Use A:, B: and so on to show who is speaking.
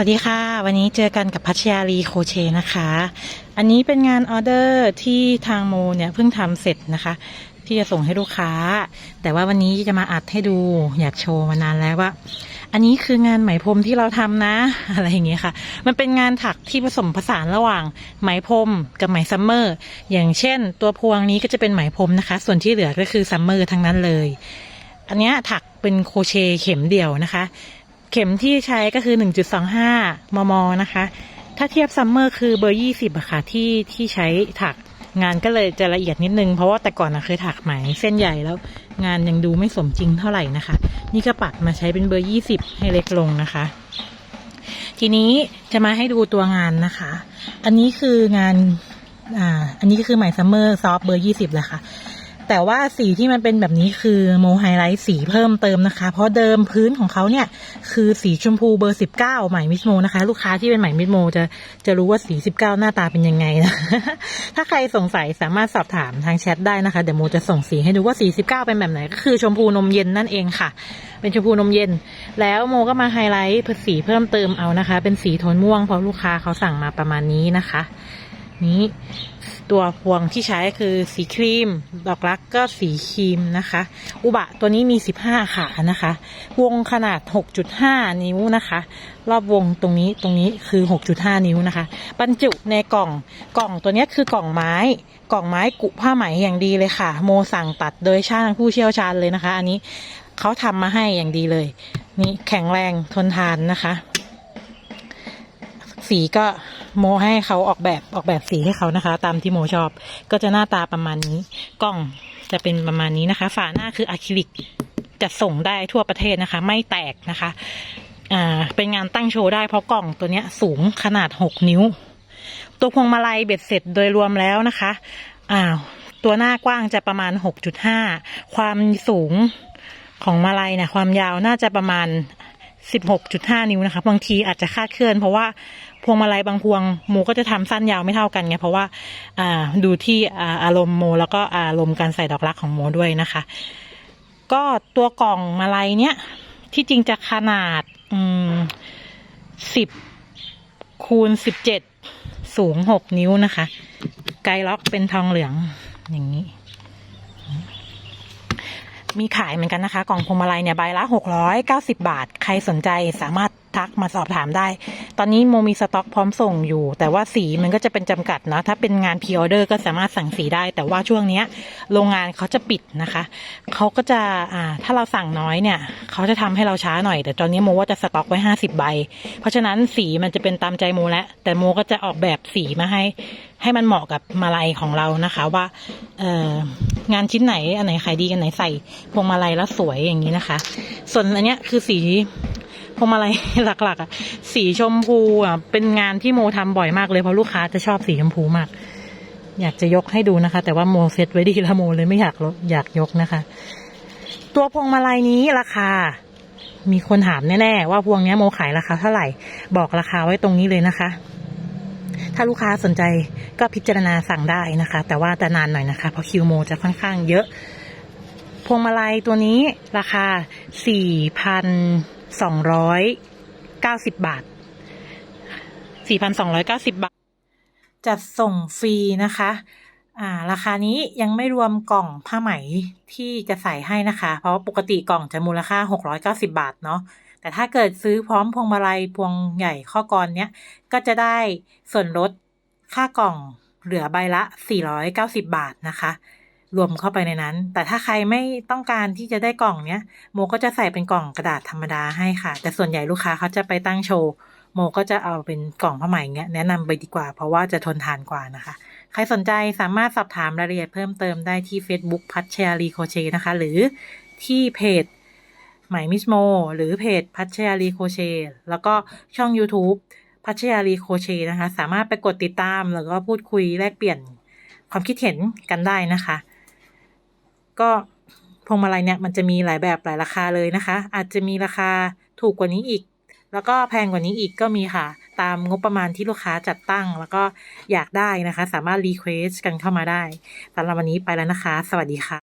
A: วัสดีค่ะ วันนี้เจอกันกับพัชยาลีโคเชนะคะ อันนี้เป็นงานออเดอร์ที่ทางโมเนี่ยเพิ่งทำเสร็จนะคะ ที่จะส่งให้ลูกค้า แต่ว่าวันนี้จะมาอัดให้ดูอยากโชว์มานานแล้วว่า อันนี้คืองานไหมพรมที่เราทำนะ อะไรอย่างเงี้ยค่ะ มันเป็นงานถักที่ผสมผสานระหว่างไหมพรมกับไหมซัมเมอร์อย่างเช่น ตัวพวงนี้ก็จะเป็นไหมพรมนะคะ ส่วนที่เหลือก็คือซัมเมอร์ทั้งนั้นเลย อันเนี้ยถักเป็นโคเชเข็มเดี่ยวนะคะ เข็มที่ใช้ก็คือ 1.25 มม นะคะ ถ้าเทียบซัมเมอร์คือเบอร์ 20อะค่ะที่ที่ใช้ถักงานก็เลยจะละเอียดนิดนึง เพราะว่าแต่ก่อนนะเคยถักไหมเส้นใหญ่แล้ว งานยังดูไม่สมจริงเท่าไหร่นะคะ นี่ก็ปัดมาใช้เป็นเบอร์ 20 ให้เล็กลงนะคะ ทีนี้จะมาให้ดูตัวงานนะคะ อันนี้คืองานอ่าอันนี้ก็คือไหมซัมเมอร์ซอฟเบอร์ 20แหละค่ะ แต่ว่าสีที่มันเป็นแบบนี้คือโมไฮไลท์สีเพิ่มเติมนะคะ เพราะเดิมพื้นของเขาเนี่ย คือสีชมพูเบอร์สิบเก้าหมมิสโมนะคะ ลูกค้าที่เป็นไหมมิสโมจะจะรู้ว่าสีสิบเก้าหน้าตาเป็นยังไงนะ ถ้าใครสงสัยสามารถสอบถามทางแชทได้นะคะ เดี๋ยวโมจะส่งสีให้ดูว่าสีสิบเก้าเป็นแบบไหน ก็คือชมพูนมเย็นนั่นเองค่ะ เป็นชมพูนมเย็น แล้วโมก็มาไฮไลท์สีเพิ่มเติมเอานะคะ เป็นสีโทนม่วงเพราะลูกค้าเขาสั่งมาประมาณนี้นะคะ นี้ ตัวพวงที่ใช้คือสีครีม ดอกรักก็สีครีมนะคะ อุบะตัวนี้มี 15 ขานะคะ วงขนาด 6.5 นิ้วนะคะ รอบวงตรงนี้ตรงนี้คือ 6.5 นิ้วนะคะ บรรจุในกล่องกล่องตัวนี้คือกล่องไม้ กล่องไม้กุผ้าไหมอย่างดีเลยค่ะ โมสั่งตัดโดยช่างผู้เชี่ยวชาญเลยนะคะ อันนี้เขาทำมาให้อย่างดีเลย นี่แข็งแรงทนทานนะคะ สีก็โมให้เขาออกแบบออกแบบสีให้เขานะคะ ตามที่โมชอบ ก็จะหน้าตาประมาณนี้กล้องจะเป็นประมาณนี้นะคะ ฝาหน้าคืออะคริลิกจะส่งได้ทั่วประเทศนะคะ ไม่แตกนะคะอ่าเป็นงานตั้งโชว์ได้เพราะกล่องตัวเนี้ยสูงขนาดหกนิ้ว ตัวพวงมาลัยเบ็ดเสร็จโดยรวมแล้วนะคะอ่าตัวหน้ากว้างจะประมาณหกจุดห้าความสูงของมาลัยเนี่ยความยาวน่าจะประมาณ 16.5 นิ้วนะคะบางทีอาจจะคาดเคลื่อน เพราะว่า พวงมาลัยบางพวงโมก็จะทำสั้นยาวไม่เท่ากันไงเพราะว่าอ่าดูที่อาอารมณ์โมแล้วก็อารมณ์การใส่ดอกรักของโมด้วยนะคะ ก็ตัวกล่องมาลัยเนี้ยที่จริงจะขนาดอืมสิบคูณสิบเจ็ดสูงหกนิ้วนะคะ ไกด์ล็อกเป็นทองเหลืองอย่างนี้ มีขายเหมือนกันนะคะ กล่องพวงมาลัยเนี่ยใบละ690บาท ใครสนใจสามารถทักมาสอบถามได้ ตอนนี้โมมีสต็อกพร้อมส่งอยู่ แต่ว่าสีมันก็จะเป็นจำกัดนะถ้าเป็นงานพ r ออเดอร์ก็สามารถสั่งสีได้ แต่ว่าช่วงเนี้ยโรงงานเขาจะปิดนะคะเขาก็จะอ่าถ้าเราสั่งน้อยเนี่ยเขาจะทำให้เราช้าหน่อย แต่ตอนนี้โมว่าจะสต็อกไว้ 50 ใบ เพราะฉะนั้นสีมันจะเป็นตามใจโมแล้วแต่โมก็จะออกแบบสีมาให้ ให้มันเหมาะกับมาลัยของเรานะคะว่าเอ่องานชิ้นไหนอันไหนขายดีกันไหนใส่พวงมาลัยแล้วสวยอย่างนี้นะคะ ส่วนอันเนี้ยคือสี พวงมาลัยหลัก ๆ อะ สีชมพูอะเป็นงานที่โมทำบ่อยมากเลยเพราะลูกค้าจะชอบสีชมพูมาก อยากจะยกให้ดูนะคะ แต่ว่าโมเซ็ตไว้ดีแล้วโมเลยไม่อยากลดอยากยกนะคะ ตัวพวงมาลัยนี้ราคา มีคนถามแน่ๆว่าพวงนี้โมขายราคาเท่าไหร่ บอกราคาไว้ตรงนี้เลยนะคะ ถ้าลูกค้าสนใจก็พิจารณาสั่งได้นะคะ แต่ว่าจะนานหน่อยนะคะเพราะคิวโมจะค่อนข้างเยอะพวงมาลัยตัวนี้ราคา 4,290บาท4,290บาท จัดส่งฟรีนะคะอ่าราคานี้ยังไม่รวมกล่องผ้าไหมที่จะใส่ให้นะคะ เพราะปกติกล่องจะมูลค่า 690 บาทเนาะแต่ถ้าเกิดซื้อพร้อมพวงมาลัยพวงใหญ่ข้อกรเนี้ย ก็จะได้ส่วนลดค่ากล่องเหลือใบละ 490 บาทนะคะ รวมเข้าไปในนั้น แต่ถ้าใครไม่ต้องการที่จะได้กล่องเนี้ยโมก็จะใส่เป็นกล่องกระดาษธรรมดาให้ค่ะ แต่ส่วนใหญ่ลูกค้าเขาจะไปตั้งโชว์โมก็จะเอาเป็นกล่องผ้าไหมเงี้ยแนะนำไปดีกว่า เพราะว่าจะทนทานกว่านะคะ ใครสนใจสามารถสอบถามรายละเอียดเพิ่มเติมได้ที่ Facebook พัชชาลีโคเชนะคะ หรือที่เพจไหมมิสโม หรือเพจพัชยาลีโคเช แล้วก็ช่อง YouTube พัชยาลีโคเชนะคะ สามารถไปกดติดตาม แล้วก็พูดคุยแลกเปลี่ยนความคิดเห็นกันได้นะคะ ก็พวงมาลัยเนี่ยมันจะมีหลายแบบหลายราคาเลยนะคะ อาจจะมีราคาถูกกว่านี้อีก แล้วก็แพงกว่านี้อีกก็มีค่ะ ตามงบประมาณที่ลูกค้าจัดตั้ง แล้วก็อยากได้นะคะ สามารถรีเควสกันเข้ามาได้สำหรับวันนี้ไปแล้วนะคะ สวัสดีค่ะ